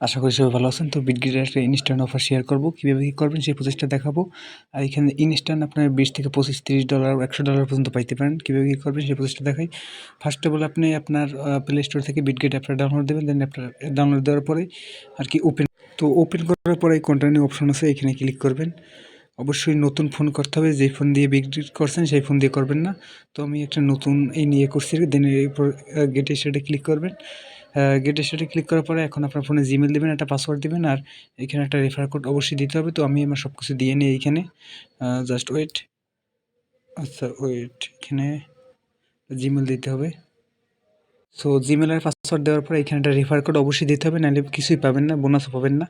আশা করি সবাই ভালো আছেন। তো বিটগেটের একটা ইনস্ট্যান্ট অফার শেয়ার করব। কীভাবে কী করবেন সেই প্রসেসটা দেখাবো। আর এখানে ইনস্ট্যান্ট আপনার বিশ থেকে পঁচিশ, তিরিশ ডলার একশো ডলার পর্যন্ত পাইতে পারেন। কীভাবে কী করবেন সেই প্রসেসটা দেখাই। ফার্স্ট অফ অল আপনি আপনার প্লে স্টোর থেকে বিটগেট অ্যাপটা ডাউনলোড দেবেন। দেন অ্যাপটা ডাউনলোড দেওয়ার পরে আর কি ওপেন তো ওপেন করার পরে কন্টিনিউ অপশন আছে এখানে ক্লিক করবেন। অবশ্যই নতুন ফোন করতে হবে। যেই ফোন দিয়ে বিক্রি করছেন সেই ফোন দিয়ে করবেন না। তো আমি একটা নতুন এই নিয়ে করছি। দেন এরপর গেটে সেটা ক্লিক করবেন। গেটে সেটা ক্লিক করার পরে এখন আপনার ফোনে জিমেল দেবেন, একটা পাসওয়ার্ড দেবেন, আর এখানে একটা রেফার কোড অবশ্যই দিতে হবে। তো আমি আমার সব কিছু দিয়ে নিই এইখানে জাস্ট ওয়েট আচ্ছা ওয়েট এখানে জিমেল দিতে হবে। সো জিমেলের পাসওয়ার্ড দেওয়ার পরে এখানে একটা রেফার কোড অবশ্যই দিতে হবে, নাহলে কিছুই পাবেন না বোনাসও পাবেন না।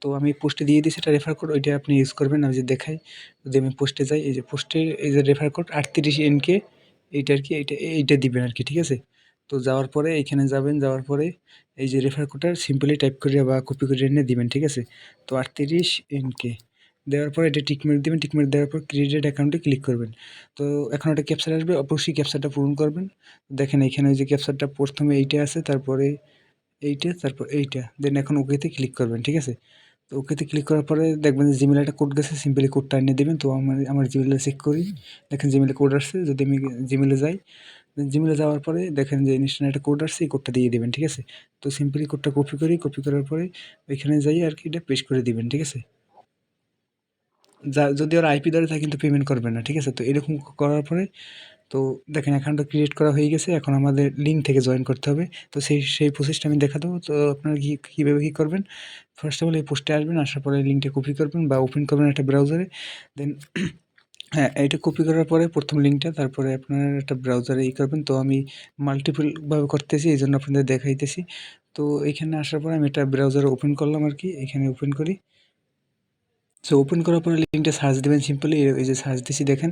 তো আমি পোস্টে দিয়ে দিয়েছি একটা রেফার কোড ওইটা আপনি ইউজ করবেন, আমি যে দেখাই, যদি আমি পোস্টে যাই, এই যে পোস্টে এই যে রেফার কোড আটত্রিশ এনকে এইটা আর কি, এইটা এইটা দিবেন আর কি, ঠিক আছে? তো যাওয়ার পরে এখানে যাবেন, যাওয়ার পরে এই যে রেফার কোডটা সিম্পলি টাইপ করে বা কপি করে এনে দিবেন, ঠিক আছে? তো আটত্রিশ এনকে দেওয়ার পর এটা টিকমেট দেবেন টিকমেট দেওয়ার পর ক্রেডিট অ্যাকাউন্টে ক্লিক করবেন। তো এখন একটা ক্যাপচার আসবে, অবশ্যই ক্যাপচারটা পূরণ করবেন। দেখেন এখানে ওই যে ক্যাপচারটা প্রথমে এইটা আছে, তারপরে এইটা, তারপর এইটা। দেন এখন ওকেতে ক্লিক করবেন, ঠিক আছে? তো ওকেতে ক্লিক করার পরে দেখবেন যে জিমেলে একটা কোড গেছে সিম্পলি কোডটা এনে দেবেন। তো আমার আমার জিমেলে চেক করি। দেখেন জিমেলে কোড আসছে, যদি আমি জিমেলে যাই জিমেলে যাওয়ার পরে দেখেন যে ইনস্ট্যান্ট একটা কোড আসছে, এই কোডটা দিয়ে দেবেন, ঠিক আছে? তো সিম্পলি কোডটা কপি করি কপি করার পরে ওইখানে যাই আর কি এটা পেস্ট করে দিবেন, ঠিক আছে? যা, যদি ওরা আইপি ধরে থাকে কিন্তু পেমেন্ট করবে না, ঠিক আছে? তো এরকম করার পরে তো দেখেন অ্যাকাউন্টটা ক্রিয়েট করা হয়ে গেছে, এখন আমাদের লিঙ্ক থেকে জয়েন করতে হবে। তো সেই সেই প্রসেসটা আমি দেখা দেবো, তো আপনারা কী, কীভাবে কী করবেন? ফার্স্ট অফ অল এই পোস্টে আসবেন, আসার পরে লিঙ্কটা কপি করবেন বা ওপেন করবেন একটা ব্রাউজারে দেন হ্যাঁ এটা কপি করার পরে প্রথম লিঙ্কটা তারপরে আপনার একটা ব্রাউজারে ই করবেন। তো আমি মাল্টিপলভাবে করতেছি, এই জন্য আপনাদের দেখাইতেছি। তো এইখানে আসার পরে আমি একটা ব্রাউজারে ওপেন করলাম আর কি এখানে ওপেন করি। সো ওপেন করার পরে লিঙ্কটা সার্চ দেবেন সিম্পলি এই যে সার্চ দিছি, দেখেন।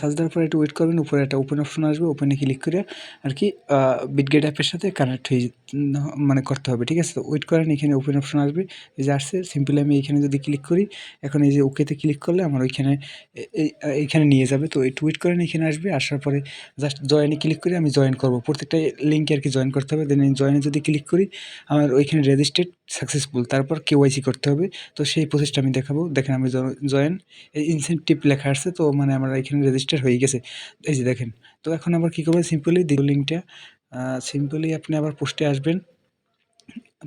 সার্চ দেওয়ার পরে একটু ওয়েট করবেন, উপরে একটা ওপেন অপশন আসবে ওপেনে ক্লিক করে আর কি বিটগেট অ্যাপের সাথে কানেক্ট হয়ে মানে করতে হবে, ঠিক আছে? তো ওয়েট করেন, এখানে ওপেন অপশন আসবে, এই যে আসছে সিম্পলি আমি এখানে যদি ক্লিক করি, এখন এই যে ওকেতে ক্লিক করলে আমার ওইখানে এইখানে নিয়ে যাবে। তো একটু ওয়েট করেন, এখানে আসবে, আসার পরে জাস্ট জয়েনে ক্লিক করে আমি জয়েন করব। প্রত্যেকটা লিঙ্কে আর কি জয়েন করতে হবে দেন জয়েনে যদি ক্লিক করি, আমার ওইখানে রেজিস্টার্ড সাকসেসফুল তারপর কেওয়াইসি করতে হবে। তো সেই প্রসেসটা আমি দেখাবো। দেখেন, আমি জয়েন এই ইনসেন্টিভ লেখা আসছে, তো মানে আমার এখানে রেজিস্টার হয়ে গেছে। এই যে দেখেন, তো এখন আবার কী করবেন সিম্পলি দ্বিতীয় লিঙ্কটা সিম্পলি আপনি আবার পোস্টে আসবেন।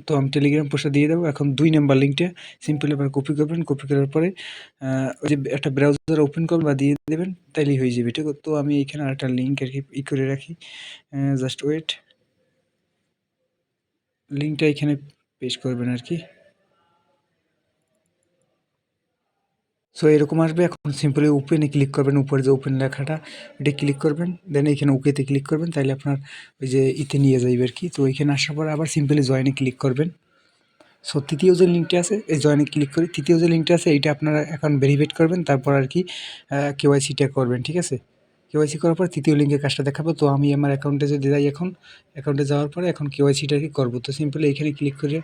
তো আমি টেলিগ্রাম পোস্টে দিয়ে দেবো। এখন দুই নাম্বার লিঙ্কটা সিম্পলি আবার কপি করবেন। কপি করার পরে ওই যে একটা ব্রাউজার ওপেন করবেন বা দিয়ে দেবেন, তাইলেই হয়ে যাবে। ঠিক তো আমি এখানে আর একটা লিঙ্ক আর কি ই করে রাখি। জাস্ট ওয়েট লিঙ্কটা এখানে পেশ করবেন আর কি। সো এরকম আসবে। এখন সিম্পলি ওপেনে ক্লিক করবেন। উপরে যে ওপেন লেখাটা এটা ক্লিক করবেন। দেন এখানে ওকেতে ক্লিক করবেন। তাহলে আপনার ওই যে ইতে নিয়ে যাইবে আর কি তো এখানে আসার পর আবার সিম্পলি জয়েনে ক্লিক করবেন। সো তৃতীয় যে লিঙ্কটা আছে, এই জয়েনে ক্লিক করে, তৃতীয় যে লিঙ্কটা আছে, এইটা আপনারা এখন ভেরিফাইড করবেন। তারপর আর কি কেওয়াইসিটা করবেন, ঠিক আছে? কেওয়াইসি করার পর তৃতীয় লিঙ্কের কাজটা দেখাবো। তো আমি আমার অ্যাকাউন্টে যদি যাই এখন অ্যাকাউন্টে যাওয়ার পরে এখন কেওয়াইসিটা কি করব। তো সিম্পলি এখানে ক্লিক করে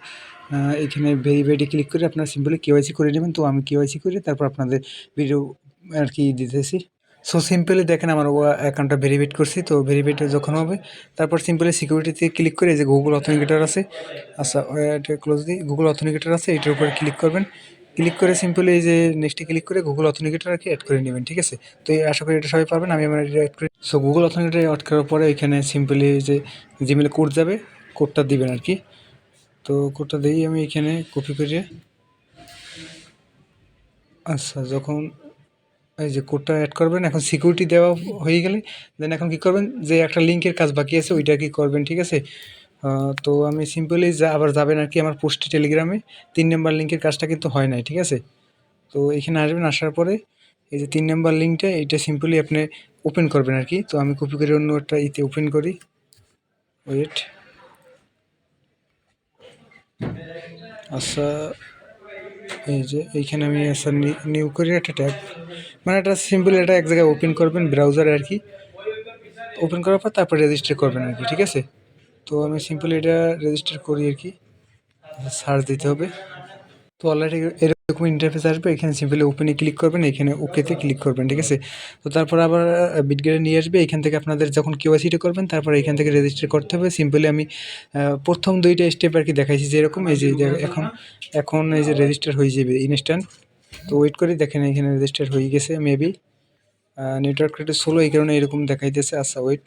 এখানে ভেরিফাইডে ক্লিক করে আপনারা সিম্পলি কেওয়াইসি করে নেবেন। তো আমি কেওয়াইসি করে তারপর আপনাদের ভিডিও আর কি দিতেছি। সো সিম্পলি দেখেন আমার অ্যাকাউন্টটা ভেরিফাইড করছি। তো ভেরিফাইড যখন হবে, তারপর সিম্পলি সিকিউরিটিতে ক্লিক করে যে গুগল অথেন্টিকেটার আছে আচ্ছা এটা ক্লোজ দিই গুগল অথেন্টিকেটার আছে, এটার উপরে ক্লিক করবেন। ক্লিক করে সিম্পলি এই যে নেক্সটে ক্লিক করে গুগল অথেন্টিকেটার আর কি অ্যাড করে নেবেন, ঠিক আছে? তো আশা করি এটা সবাই পাবেন আমি আমার এটা অ্যাড করি। সো গুগল অথেন্টিকেটার অ্যাড করার পরে এখানে সিম্পলি যে জিমেলে কোড যাবে কোডটা দিবেন আর কি। তো কোডটা দিয়েই আমি এখানে কপি করে আচ্ছা যখন এই যে কোডটা অ্যাড করবেন, এখন সিকিউরিটি দেওয়া হয়ে গেলে দেন এখন কী করবেন? যে একটা লিঙ্কের কাজ বাকি আছে, ওইটা কি করবেন, ঠিক আছে? তো আমি সিম্পলি যা আবার যাবেন আর কি আমার পোস্টে টেলিগ্রামে তিন নাম্বার লিঙ্কের কাজটা কিন্তু হয় নাই, ঠিক আছে? তো এখানে আসবেন, আসার পরে এই যে তিন নাম্বার লিঙ্কটা এইটা সিম্পলি আপনি ওপেন করবেন আর কি। তো আমি কপি করে অন্য একটা ইতে ওপেন করি। ওয়েট আচ্ছা এই যে এইখানে আমি আসার নিউ করি একটা ট্যাব। মানে এটা সিম্পল এটা এক জায়গায় ওপেন করবেন ব্রাউজারে আর কি। ওপেন করার পর তারপর রেজিস্টার করবেন আর কি, ঠিক আছে? তো আমি সিম্পলি এটা রেজিস্টার করি আর কি। সার্চ দিতে হবে। তো অলরেডি এরকম ইন্টারফেস আসবে, এখানে সিম্পলি ওপেনে ক্লিক করবেন, এখানে ওকেতে ক্লিক করবেন, ঠিক আছে? তো তারপর আবার বিটগেটে নিয়ে আসবে, এখান থেকে আপনাদের যখন কেওয়াইসিটা করবেন, তারপর এখান থেকে রেজিস্টার করতে হবে। সিম্পলি আমি প্রথম দুইটা স্টেপ আর কি দেখাইছি যে যেরকম, এই যে এখন এখন এই যে রেজিস্টার হয়ে যাবে ইনস্ট্যান্ট তো ওয়েট করি দেখেন এখানে রেজিস্টার হয়ে গেছে মেবি নেটওয়ার্ক একটু স্লো এই কারণে এরকম দেখাইতেছে আচ্ছা ওয়েট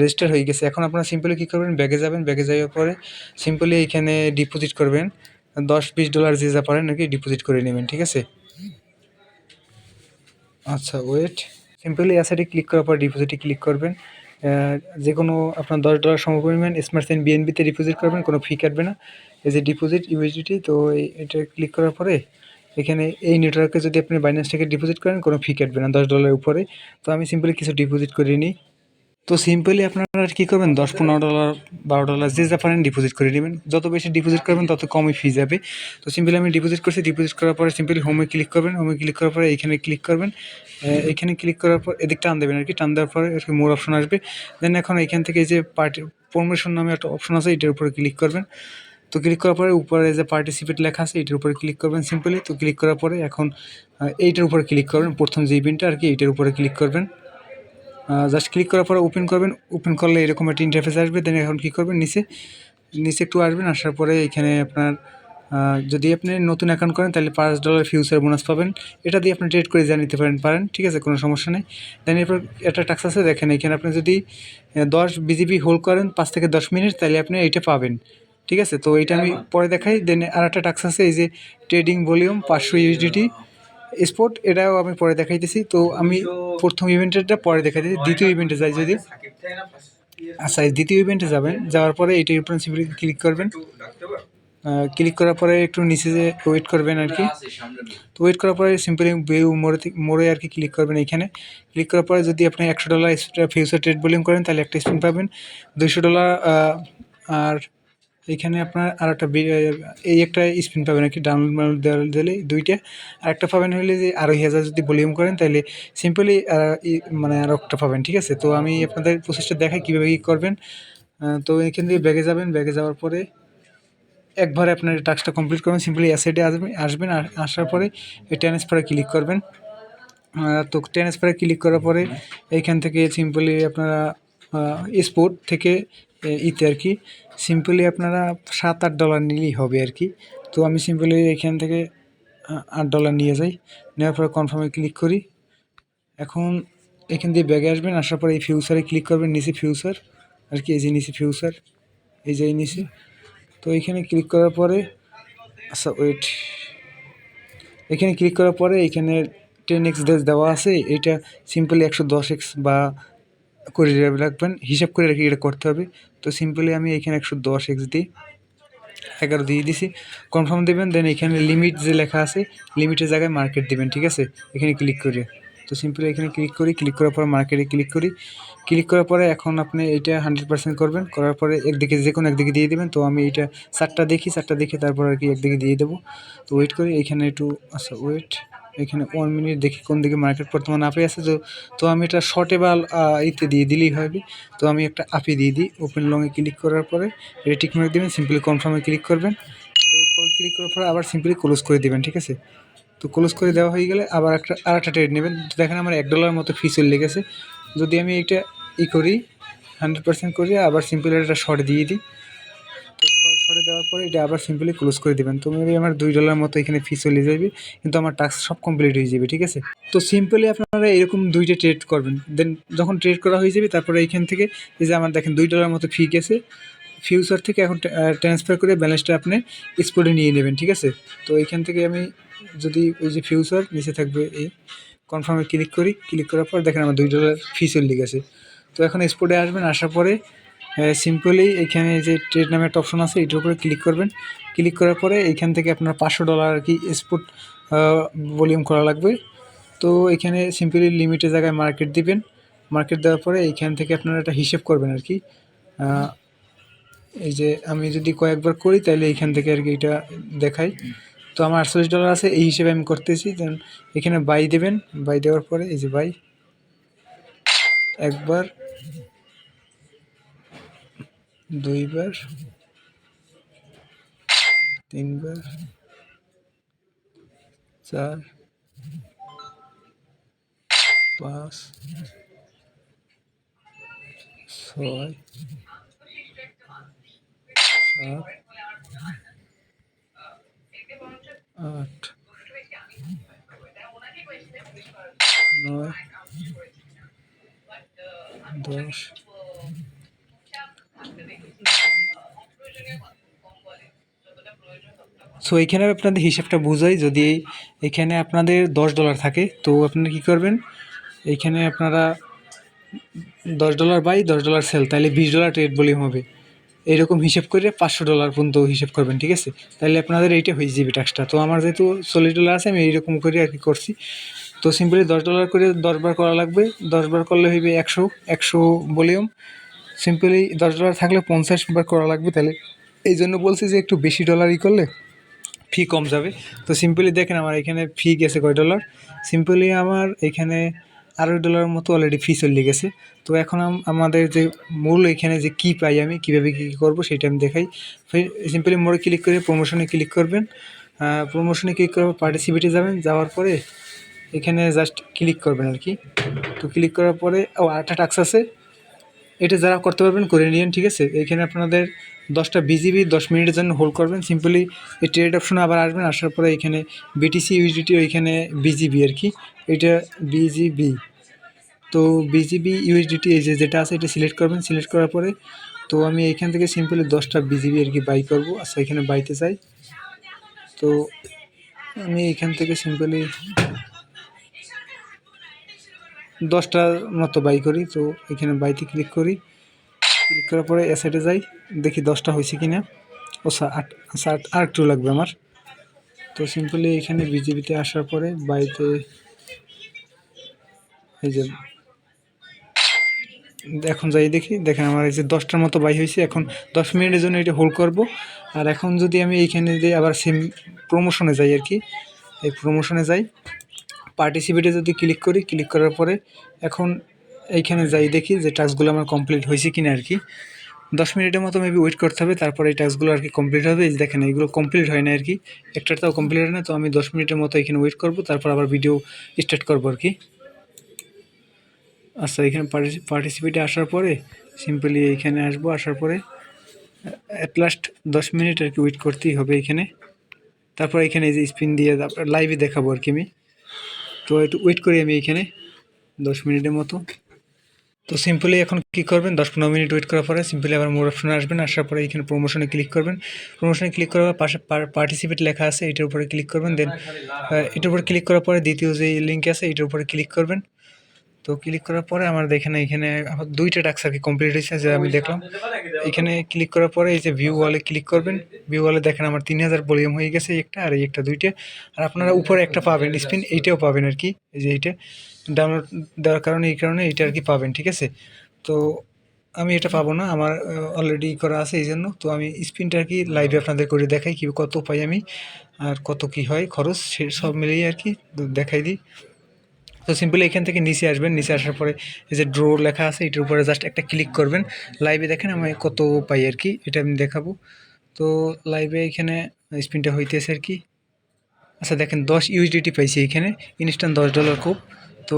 রেজিস্টার হয়ে গেছে। এখন আপনারা সিম্পলি কী করবেন? ব্যাগে যাবেন ব্যাগে যাওয়ার পরে সিম্পলি এখানে ডিপোজিট করবেন। দশ, বিশ ডলার যে যা পারেন নাকি ডিপোজিট করে নেবেন, ঠিক আছে? আচ্ছা ওয়েট সিম্পলি অ্যাসেটে ক্লিক করার পর ডিপোজিটে ক্লিক করবেন। যে কোনো আপনার দশ ডলার সমপরিমাণ স্মার্ট সেন বিএনবিতে ডিপোজিট করবেন, কোনো ফি কাটবে না। এই যে ডিপোজিট ইউএসডিটি তো এটা ক্লিক করার পরে এখানে এই নেটওয়ার্কে যদি আপনি বাইন্যান্স থেকে ডিপোজিট করেন, কোনো ফি কাটবে না দশ ডলারের উপরে। তো আমি সিম্পলি কিছু ডিপোজিট করে নিই। তো সিম্পলি আপনারা কি করবেন, দশ পনেরো ডলার বারো ডলার যে যা পারেন ডিপোজিট করে নেবেন। যত বেশি ডিপোজিট করবেন, তত কমই ফি যাবে। তো সিম্পলি আমি ডিপোজিট করছি ডিপোজিট করার পরে সিম্পলি হোমে ক্লিক করবেন। হোমে ক্লিক করার পরে এখানে ক্লিক করবেন। এখানে ক্লিক করার পর এদিক টান দেবেন আর কি, টান দেওয়ার পরে আর কি মোর অপশন আসবে। দেন এখন এখান থেকে যে পার্টি প্রমোশন নামে একটা অপশন আছে, এটার উপরে ক্লিক করবেন। তো ক্লিক করার পরে উপরে যে পার্টিসিপেট লেখা আছে, এটার উপরে ক্লিক করবেন সিম্পলি তো ক্লিক করার পরে এখন এইটার উপরে ক্লিক করবেন। প্রথম যে ইভেন্টটা আর কি, এইটার উপরে ক্লিক করবেন। জাস্ট ক্লিক করার পরে ওপেন করবেন। ওপেন করলে এরকম একটা ইন্টারফেস আসবে দেন এখন কী করবেন? নিচে নিচে একটু আসবেন আসার পরে এখানে আপনার যদি আপনি নতুন অ্যাকাউন্ট করেন তাহলে পাঁচ ডলার ফিউচার বোনাস পাবেন। এটা দিয়ে আপনি ট্রেড করে যা নিতে পারেন পারেন ঠিক আছে? কোনো সমস্যা নেই। দেন এরপর একটা টাক্স আছে দেখেন এখানে আপনি যদি দশ বিজিবি হোল্ড করেন পাঁচ থেকে দশ মিনিট তাহলে আপনি এইটা পাবেন। ঠিক আছে? তো এইটা আমি পরে দেখাই। দেন আর একটা টাক্স আছে এই যে ট্রেডিং ভলিউম পাঁচশো ইউএসডিটি স্পোর্ট এটাও আমি পরে দেখাইতেছি। তো আমি প্রথম ইভেন্টেরটা পরে দেখাইতেছি, দ্বিতীয় ইভেন্টে যাই যদি। আচ্ছা দ্বিতীয় ইভেন্টে যাবেন, যাওয়ার পরে এইটার উপরে ক্লিক করবেন। ক্লিক করার পরে একটু নিচে যে ওয়েট করবেন আর কি। তো ওয়েট করার পরে সিম্পলি বেউ মোড়ে মোড়ে আর কি ক্লিক করবেন এখানে ক্লিক করার পরে যদি আপনি একশো ডলার ফিউচার ট্রেড বোলিং করেন, তাহলে একটা স্পিন পাবেন। দুইশো ডলার আর এখানে আপনার আর একটা এই একটা স্পিন পাবেন আর কি ডাউনলোড দিলে দুইটা। আর একটা পাবেন হলে যে আড়াই হাজার যদি ভলিউম করেন তাহলে সিম্পলি মানে আর একটা পাবেন ঠিক আছে? তো আমি আপনাদের প্রসেসটা দেখাই কীভাবে কী করবেন। তো এখান থেকে ব্যাগে যাবেন ব্যাগে যাওয়ার পরে একবারে আপনার টাস্কটা কমপ্লিট করবেন সিম্পলি অ্যাসেটে আসবেন আসবেন আসার পরে এই ট্রান্সফারে ক্লিক করবেন। তো ট্রান্সফারে ক্লিক করার পরে এইখান থেকে সিম্পলি আপনারা স্পোর্ট থেকে ইতে আর কি। সিম্পলি আপনারা সাত, আট ডলার নিলেই হবে আর কি। তো আমি সিম্পলি এখান থেকে আট ডলার নিয়ে যাই। নেওয়ার পরে কনফার্মে ক্লিক করি। এখন এখান দিয়ে ব্যাগে আসবেন, আসার পরে এই ফিউচারে ক্লিক করবেন, নিচে ফিউচার আর কি, এই যে নিচে ফিউচার এই যে নিচে। তো এখানে ক্লিক করার পরে আচ্ছা ওয়েট এখানে ক্লিক করার পরে এখানে টেন এক্স ডেজ দেওয়া আছে। এটা সিম্পলি একশো দশ এক্স বা করে রাখবেন, হিসাব করে রেখে এটা করতে হবে। তো সিম্পলি আমি এখানে একশো দশ এক্স দিই, এগারো দিয়ে দিছি। কনফার্ম দেবেন, দেন এখানে লিমিট যে লেখা আছে, লিমিটের জায়গায় মার্কেট দেবেন, ঠিক আছে? এখানে ক্লিক করে। তো সিম্পলি এখানে ক্লিক করি, ক্লিক করার পর মার্কেটে ক্লিক করি। ক্লিক করার পরে এখন আপনি এটা হান্ড্রেড পার্সেন্ট করবেন, করার পরে একদিকে যে কোনো একদিকে দিয়ে দেবেন। তো আমি এটা চারটা দেখি, চারটা দেখে তারপর আর কি একদিকে দিয়ে দেবো। তো ওয়েট করি, এখানে একটু আচ্ছা ওয়েট এখানে ওয়ান মিনিট দেখি কোন দিকে মার্কেট বর্তমানে আপে আছে। তো তো আমি এটা শর্টে বা ইতে দিয়ে দিলেই হবে তো আমি একটা আপে দিয়ে দিই ওপেন লংয়ে ক্লিক করার পরে এটা টিক মার্ক দেবেন সিম্পলি কনফার্মে ক্লিক করবেন। তো ক্লিক করার পরে আবার সিম্পলি ক্লোজ করে দেবেন, ঠিক আছে? তো ক্লোজ করে দেওয়া হয়ে গেলে আবার একটা আর একটা ট্রেড নেবেন। দেখেন আমার এক ডলার মতো ফি চলে গেছে। যদি আমি এটা ই করি হান্ড্রেড পার্সেন্ট করি, আবার সিম্পলি একটা শর্ট দিয়ে দিই। শর্টে দেওয়ার পরে এটা আবার সিম্পলি ক্লোজ করে দেবেন। তো মেবি আমার দুই ডলার মতো এখানে ফি চলে যাবে, কিন্তু আমার টাস্ক সব কমপ্লিট হয়ে যাবে, ঠিক আছে? তো সিম্পলি আপনারা এরকম দুইটা ট্রেড করবেন। দেন যখন ট্রেড করা হয়ে যাবে, তারপরে এইখান থেকে এই যে আমার দেখেন দুই ডলার মতো ফি গেছে। ফিউচার থেকে এখন ট্রান্সফার করে ব্যালেন্সটা আপনি স্পটে নিয়ে নেবেন, ঠিক আছে? তো এইখান থেকে আমি যদি ওই যে ফিউচার নিচে থাকবে এই কনফার্মে ক্লিক করি। ক্লিক করার পর দেখেন আমার দুই ডলার ফি চলে গেছে। তো এখন স্পটে আসবেন, আসার পরে সিম্পলি এখানে যে ট্রেড নামে একটা অপশন আছে, এটার উপরে ক্লিক করবেন। ক্লিক করার পরে এইখান থেকে আপনার পাঁচশো ডলার আর কি স্পট ভলিউম করা লাগবে। তো এখানে সিম্পলি লিমিটের জায়গায় মার্কেট দিবেন। মার্কেট দেওয়ার পরে এইখান থেকে আপনারা একটা হিসেব করবেন আর কি। এই যে আমি যদি কয়েকবার করি, তাহলে এইখান থেকে আর কি এটা দেখাই। তো আমার আটচল্লিশ ডলার আছে, এই হিসেবে আমি করতেছি। দেন এখানে বাই দেবেন। বাই দেওয়ার পরে এই যে বাই একবার দুইবার তিনবার চার পাঁচ ছয় সাত আট নয় দশ সো এখানে আপনাদের হিসাবটা বোঝাই। যদি এখানে আপনাদের দশ ডলার থাকে, তো আপনারা কী করবেন? এইখানে আপনারা দশ ডলার বাই দশ ডলার সেল তাহলে বিশ ডলার ট্রেড ভলিউম হবে। এরকম হিসেব করে পাঁচশো ডলার পর্যন্ত হিসেব করবেন, ঠিক আছে? তাহলে আপনাদের এইটা হয়ে যাবে ট্যাক্সটা তো আমার যেহেতু চল্লিশ ডলার আছে, আমি এইরকম করে আর কি করছি। তো সিম্পলি দশ ডলার করে দশবার করা লাগবে। দশবার করলে হইবে একশো একশো ভলিউম সিম্পলি দশ ডলার থাকলে পঞ্চাশ বার করা লাগবে তাহলে এই জন্য বলছি যে একটু বেশি ডলারই করলে ফি কম যাবে। তো সিম্পলি দেখেন আমার এখানে ফি গেছে কয় ডলার সিম্পলি আমার এখানে আড়াই ডলারের মতো অলরেডি ফি চলে গেছে। তো এখন আমাদের যে মূল এখানে যে কী পাই আমি, কীভাবে কী করব সেটা আমি দেখাই। সিম্পলি মোড়ে ক্লিক করে প্রমোশনে ক্লিক করবেন। প্রমোশনে ক্লিক করে পার্টিসিপেটে যাবেন। যাওয়ার পরে এখানে জাস্ট ক্লিক করবেন আর কি। তো ক্লিক করার পরে, ও আরেকটা টাক্স আছে। এটা যারা করতে পারবেন, করে নিন ঠিক আছে? এখানে আপনাদের দশটা বিজিবি দশ মিনিটের জন্য হোল্ড করবেন। সিম্পলি এই ট্রেড অপশনে আবার আসবেন, আসার পরে এখানে বিটিসি ইউজিটি ওইখানে বিজিবি আর কি। এটা বিজিবি তো বিজিবি ইউএসডিটি এই যে যেটা আছে, এটা সিলেক্ট করবেন। সিলেক্ট করার পরে তো আমি এখান থেকে সিম্পলি দশটা বিজিবি আর কি বাই করব। আচ্ছা এখানে বাইতে চাই তো আমি এখান থেকে সিম্পলি দশটা মতো বাই করি, তো এখানে বাইতে ক্লিক করি। ক্লিক করার পরে এ সাইডে যাই, দেখি দশটা হয়েছে কি না ও আট আট আর একটু লাগবে আমার। তো সিম্পলি এখানে বিজেপিতে আসার পরে বাইতে এই যে এখন যাই দেখি, দেখেন আমার এই যে দশটার মতো বাই হয়েছে। এখন দশ মিনিটের জন্য এটা হোল্ড করব। আর এখন যদি আমি এইখানে দিয়ে আবার সেম প্রমোশনে যাই আর কি, এই প্রমোশনে যাই পার্টিসিপেটে যদি ক্লিক করি ক্লিক করার পরে এখন এইখানে যাই দেখি যে টাস্কগুলো আমার কমপ্লিট হয়েছে কিনা আর কি। দশ মিনিটের মতো মেবি ওয়েট করতে হবে, তারপরে এই টাস্কগুলো আর কি কমপ্লিট হবে। এই দেখেন, এইগুলো কমপ্লিট হয় না আর কি। একটাটাও কমপ্লিট হয় না, তো আমি দশ মিনিটের মতো এখানে ওয়েট করব, তারপর আবার ভিডিও স্টার্ট করব আর কি। আচ্ছা এখানে পার্টিসিপেটে আসার পরে সিম্পলি এইখানে আসব, আসার পরে অ্যাট লাস্ট দশ মিনিট আর কি ওয়েট করতেই হবে এখানে। তারপর এখানে এই যে স্পিন দিয়ে লাইভে দেখাবো আর কি আমি। তো একটু ওয়েট করি আমি এখানে, দশ মিনিটের মতো। তো সিম্পলি এখন ক্লিক করবেন? দশ পনেরো মিনিট ওয়েট করার পরে সিম্পলি আবার মোর অপশনে আসবেন, আসার পরে এখানে প্রমোশনে ক্লিক করবেন। প্রমোশনে ক্লিক করার পাশে পার্টিসিপেট লেখা আছে, এটার উপরে ক্লিক করবেন দেন এটার উপরে ক্লিক করার পরে দ্বিতীয় যে লিঙ্ক আছে, এটার উপরে ক্লিক করবেন। তো ক্লিক করার পরে আমার দেখেন এখানে আমার দুইটা টাস্ক আর কি কমপ্লিট হয়েছে, যে আমি দেখলাম। এখানে ক্লিক করার পরে এই যে ভিউ ওয়ালে ক্লিক করবেন। ভিউ ওয়ালে দেখেন আমার তিন হাজার ভলিউম হয়ে গেছে একটা আর এই একটা দুইটা। আর আপনারা উপরে একটা পাবেন স্পিন এইটাও পাবেন আর কি, এই যে এইটা। ডাউনলোড দেওয়ার কারণে, এই কারণে এইটা আর কি পাবেন, ঠিক আছে? তো আমি এটা পাবো না, আমার অলরেডি করা আছে এই জন্য। তো আমি স্পিনটা আর কি লাইভে আপনাদের করে দেখাই কি, কত পাই আমি, আর কত কি হয়, খরচ, সে সব মিলিয়ে আর কি, দেখাই দিই। তো সিম্পলি এখান থেকে নিচে আসবেন, নিচে আসার পরে এই যে ড্রো লেখা আছে, এটার উপরে জাস্ট একটা ক্লিক করবেন। লাইভে দেখেন আমি কত পাই আর কি, এটা আমি দেখাবো। তো লাইভে এখানে স্পিনটা হইতেছে আর কি। আচ্ছা দেখেন, দশ ইউএসডিটি পাইছি এখানে ইনস্ট্যান্ট দশ ডলার কোপ তো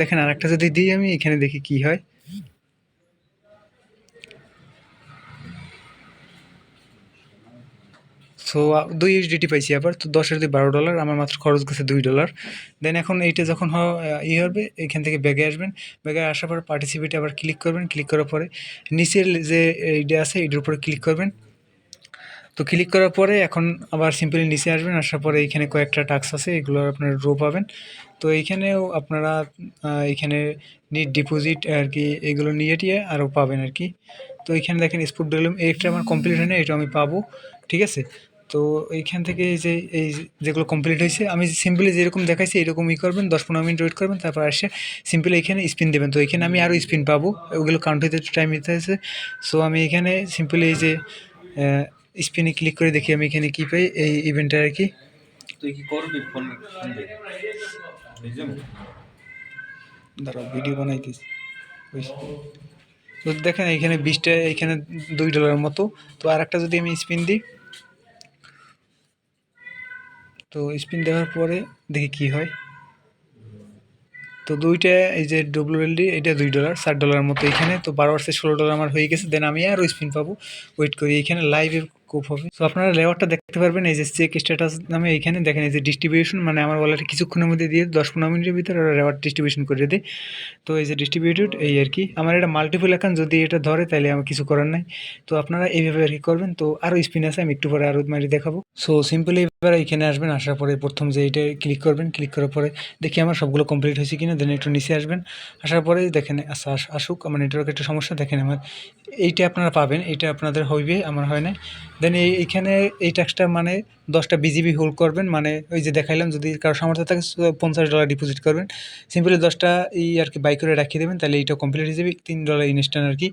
দেখেন আর একটা যদি দিই আমি, এখানে দেখি কি হয়। সো দুই ইউএসডিটি পাইছি আবার তো দশের দুই বারো ডলার আমার মাত্র খরচ গেছে দুই ডলার দেন এখন এইটা যখন ই হবে এখান থেকে ব্যাগে আসবেন। ব্যাগে আসার পর পার্টিসিপেটে আবার ক্লিক করবেন ক্লিক করার পরে নিচের যে এইটা আছে এইটার উপরে ক্লিক করবেন। তো ক্লিক করার পরে এখন আবার সিম্পলি নিচে আসবেন আসার পরে এইখানে কয়েকটা টাস্ক আছে এগুলো আপনারা ড্র পাবেন। তো এইখানেও আপনারা আহ, এইখানে নিট ডিপোজিট আর কি এগুলো নিয়ে টিয়ে আরও পাবেন আর কি। তো এখানে দেখেন স্পুট ডেলুম এইটা আমার কমপ্লিট হয় না এটা আমি পাবো ঠিক আছে? তো এইখান থেকে এই যে এই যেগুলো কমপ্লিট হয়েছে আমি সিম্পলি যেরকম দেখাইছি এরকম এরকমই করবেন দশ পনেরো মিনিট ওয়েট করবেন তারপর আসে সিম্পলি এখানে স্পিন দেবেন। তো এখানে আমি আরও স্পিন পাবো ওগুলো কাউন্ট হইতে একটু টাইম নিতে আছে। সো আমি এখানে সিম্পলি এই যে স্পিনে ক্লিক করে দেখি আমি এখানে কী পাই এই ইভেন্টটা আর কি। তুই কি করবি ফোন দাঁড়াও ভিডিও বানাইতেছি। তো দেখেন এখানে বিশটা এখানে দুই ডলারের মতো। তো আর একটা যদি আমি স্পিন দিই তো স্পিন দেওয়ার পরে দেখি কি হয়। তো দুইটা এই যে ডব্লিউএলডি এটা দুই ডলার ষাট ডলার মতো এখানে। তো বারো আসছে ষোলো ডলার আমার হয়ে গেছে দেন আমি আরও স্পিন পাবো। ওয়েট করি এখানে লাইভে কোপ হবে। তো আপনারা লেওয়ারটা দেখতে পারবেন, এই যে চেক স্ট্যাটাস নামে এইখানে দেখেন, এই যে ডিস্ট্রিবিউশন মানে আমার ওয়ালেটে কিছুক্ষণের মধ্যে দিয়ে দশ পনেরো মিনিটের ভিতরে ওরা রেওয়ার্ড ডিস্ট্রিবিউশন করে দেয়। তো এই যে ডিস্ট্রিবিউটেড এই আর কি। আমার এটা মাল্টিপল অ্যাকাউন্ট যদি এটা ধরে, তাহলে আমার কিছু করার নাই। তো আপনারা এইভাবে আর কি করবেন। তো আরও স্পিন আছে, আমি একটু পরে আরও মারি দেখাবো। সো সিম্পলি এবার এখানে আসবেন, আসার পরে প্রথম যে এইটা ক্লিক করবেন ক্লিক করার পরে দেখি আমার সবগুলো কমপ্লিট হয়েছে কিনা দেন একটু নিচে আসবেন। আসার পরে দেখেন আচ্ছা আস- আসুক, আমার নেটওয়ার্কের একটা সমস্যা। দেখেন আমার, এইটা আপনারা পাবেন, এইটা আপনাদের হইবে, আমার হয় না দেন এই, এইখানে এই ট্যাক্সটা মানে দশটা বিজিবি হোল্ড করবেন মানে ওই যে দেখাইলাম যদি কারও সামর্থ্য থাকে পঞ্চাশ ডলার ডিপোজিট করবেন। সিম্পলি দশটা এই আর কি বাই করে রাখিয়ে দেবেন, তাহলে এইটা কমপ্লিট হয়ে যাবে, তিন ডলার ইনস্ট্যান্ট আর কি।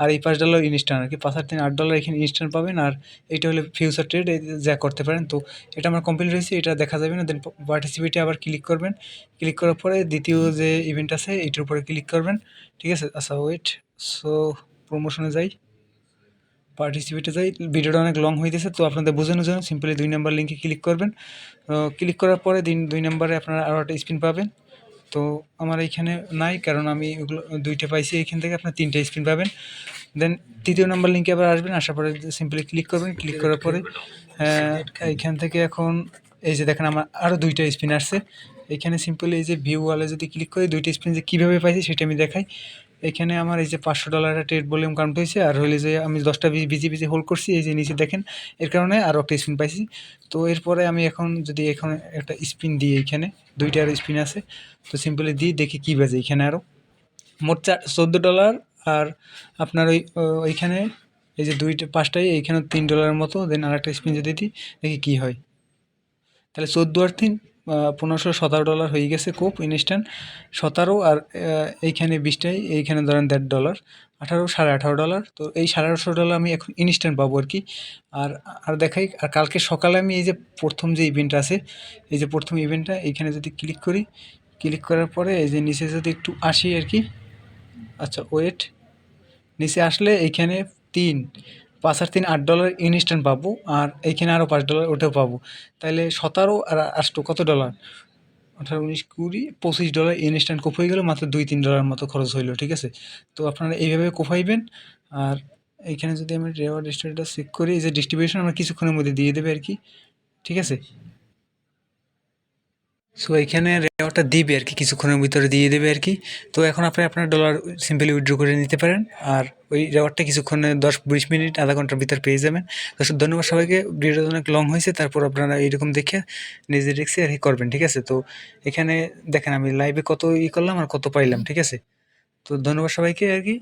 আর এই পাঁচ ডলার ইনস্ট্যান্ট আর কি, পাঁচ আর তিন, আট ডলার এখানে ইনস্ট্যান্ট পাবেন, আর এইটা হলে ফিউচার ট্রেড যা করতে পারেন। তো এটা আমার কমপ্লিট হয়েছে এটা দেখা যাবে না দেন পার্টিসিপেটে আবার ক্লিক করবেন। ক্লিক করার পরে দ্বিতীয় যে ইভেন্ট আছে, এইটার উপরে ক্লিক করবেন। ঠিক আছে আচ্ছা ওয়েট সো প্রমোশনে যাই। পার্টিসিপেটে যাই। ভিডিওটা অনেক লং হইতেছে, তো আপনাদের বোঝানোর জন্য সিম্পলি দুই নাম্বার লিঙ্কে ক্লিক করবেন। ক্লিক করার পরে দিন দুই নাম্বারে আপনারা আরও একটা স্পিন পাবেন। তো আমার এইখানে নাই, কারণ আমি ওগুলো দুইটা পাইছি এইখান থেকে আপনার তিনটে স্পিন পাবেন। দেন তৃতীয় নাম্বার লিঙ্কে আবার আসবেন, আসার পরে সিম্পলি ক্লিক করবেন। ক্লিক করার পরে এইখান থেকে এখন এই যে দেখেন আমার আরও দুইটা স্পিন আসছে। এখানে সিম্পলি এই যে ভিউ ওয়ালে যদি ক্লিক করি, দুইটা স্পিন যে কীভাবে পাইছি সেটা আমি দেখাই। এখানে আমার এই যে পাঁচশো ডলারের ট্রেড ভলিউম কাউন্ট হয়েছে, আর হলে যে আমি দশটা বিজি বিজি হোল্ড করছি, এই যে নিচে দেখেন, এর কারণে আরও একটা স্পিন পাইছি। তো এরপরে আমি এখন যদি এখন একটা স্পিন দিই এইখানে, দুইটা আর স্পিন আছে, তো সিম্পলি দিই, দেখি কী বাজে এইখানে আরও মোট চার, চোদ্দ ডলার আর আপনার ওই ওইখানে এই যে দুইটা পাঁচটাই এইখানে তিন ডলারের মতো দেন আর একটা স্পিন যদি দিই, দেখি কী হয়। তাহলে চোদ্দ আর তিন পনেরোশো সতেরো ডলার হয়ে গেছে কোপ ইনস্ট্যান্ট সতেরো আর এইখানে বিশটাই, এইখানে ধরেন দেড় ডলার আঠারো, সাড়ে আঠারো ডলার তো এই সাড়ে আঠারোশো ডলার আমি এখন ইনস্ট্যান্ট পাবো আর কি। আর আর দেখাই, আর কালকে সকালে আমি এই যে প্রথম যে ইভেন্ট আছে, এই যে প্রথম ইভেন্টটা এইখানে যদি ক্লিক করি ক্লিক করার পরে এই যে নিচে যদি একটু আসি আর কি। আচ্ছা ওয়েট নিচে আসলে এইখানে তিন পাঁচ আর তিন আট ডলার ইনস্ট্যান্ট পাবো আর এইখানে আরও পাঁচ ডলার ওটাও পাবো। তাহলে সতেরো আর আষ্ট কত ডলার আঠারো, উনিশ, কুড়ি, পঁচিশ ডলার ইনস্ট্যান্ট কোপ হয়ে গেলো, মাত্র দুই, তিন ডলার মতো খরচ হইল, ঠিক আছে? তো আপনারা এইভাবে কোপাইবেন আর এইখানে যদি আমি রেওয়ার্ড স্টোরিটা চেক করি, এই যে ডিস্ট্রিবিউশন আমরা কিছুক্ষণের মধ্যে দিয়ে দেবে আর কি, ঠিক আছে? সো এখানে রেওয়ার্ডটা দিবে আর কি, কিছুক্ষণের ভিতরে দিয়ে দেবে আর কি। তো এখন আপনি আপনার ডলার সিম্পলি উইথড্র করে নিতে পারেন, আর ওই রেওয়ার্ডটা কিছুক্ষণে, দশ বিশ মিনিট, আধা ঘণ্টার ভিতর পেয়ে যাবেন। তো ধন্যবাদ সবাইকে। ভিডিওটা অনেক লং হয়েছে, তারপর আপনারা এইরকম দেখে নিজের রিক্সে আর কি করবেন, ঠিক আছে? তো এখানে দেখেন, আমি লাইভে কত ই করলাম আর কত পাইলাম, ঠিক আছে? তো ধন্যবাদ সবাইকে আর কি।